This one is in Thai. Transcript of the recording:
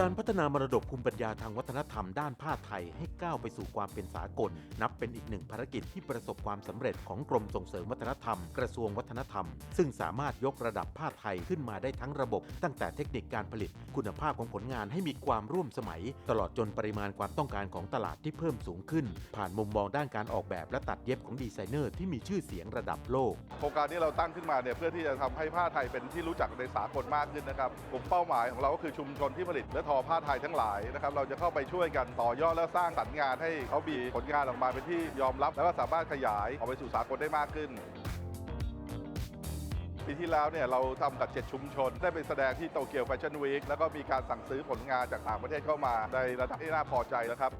การพัฒนามรดกภูมิปัญญาทางวัฒนธรรมด้านผ้าไทยให้ก้าวไปสู่ความเป็นสากล นับเป็นอีกหนึ่งภารกิจที่ประสบความสำเร็จของกรมส่งเสริมวัฒนธรรม กระทรวงวัฒนธรรม ซึ่งสามารถยกระดับผ้าไทยขึ้นมาได้ทั้งระบบ ตั้งแต่เทคนิคการผลิต คุณภาพของผลงานให้มีความร่วมสมัย ตลอดจนปริมาณความต้องการของตลาดที่เพิ่มสูงขึ้น ผ่านมุมมองด้านการออกแบบและตัดเย็บของดีไซเนอร์ที่มีชื่อเสียงระดับโลกโครงการนี้เราตั้งขึ้นมาเนี่ยเพื่อที่จะทำให้ผ้าไทยเป็นที่รู้จักในสากลมากขึ้นนะครับกลุ่มเป้าหมายของเราก็คือชุมชนที่ผลิตและทอผ้าไทยทั้งหลายนะครับเราจะเข้าไปช่วยกันต่อยอดและสร้างสรรค์งานให้เขามีผลงานออกมาเป็นที่ยอมรับ และก็สามารถขยายออกไปสู่สากลได้มากขึ้นปีที่แล้วเนี่ยเราทำกับเจ็ดชุมชน ได้ไปแสดงที่โตเกียวแฟชั่นวีคแล้วก็มีการสั่งซื้อผลงานจากต่างประเทศเข้ามาในระดับที่น่าพอใจแล้วครับ